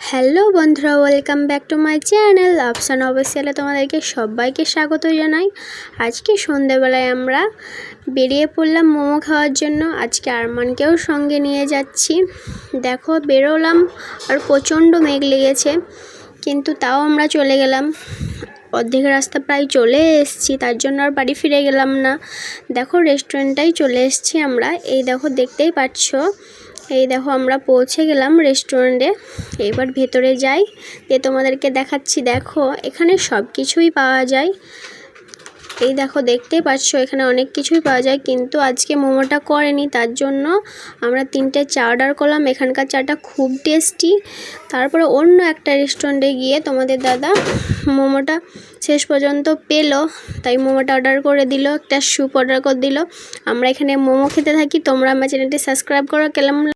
Hello বন্ধুরা, welcome back to my channel option অফিসিয়ালে তোমাদেরকে সবাইকে স্বাগত জানাই। আজকে সন্ধেবেলায় আমরা বেরিয়ে পড়লাম মোমো খাওয়ার জন্য। আজকে আরমানকেও সঙ্গে নিয়ে যাচ্ছি। দেখো, বেরোলাম আর প্রচণ্ড মেঘ লেগেছে, কিন্তু তাও আমরা চলে গেলাম। অর্ধেক রাস্তা প্রায় চলে এসেছি, তার জন্য আর বাড়ি ফিরে গেলাম না। দেখো রেস্টুরেন্টটাই চলে এসেছি আমরা। এই দেখো, দেখতেই পাচ্ছ। এই দেখো, আমরা পৌঁছে গেলাম রেস্টুরেন্টে এবার ভেতরে যাই দিয়ে তোমাদেরকে দেখাচ্ছি। দেখো, এখানে সব কিছুই পাওয়া যায়। এই দেখো, দেখতেই পাচ্ছ, এখানে অনেক কিছুই পাওয়া যায়, কিন্তু আজকে মোমোটা করেনি, তার জন্য আমরা তিনটে চা অর্ডার করলাম। এখানকার চাটা খুব টেস্টি তারপরে অন্য একটা রেস্টুরেন্টে গিয়ে তোমাদের দাদা মোমোটা শেষ পর্যন্ত পেল, তাই মোমোটা অর্ডার করে দিল, একটা স্যুপ অর্ডার করে দিল। আমরা এখানে মোমো খেতে থাকি, তোমরা আমার চ্যানেলটি সাবস্ক্রাইব করো, কেমন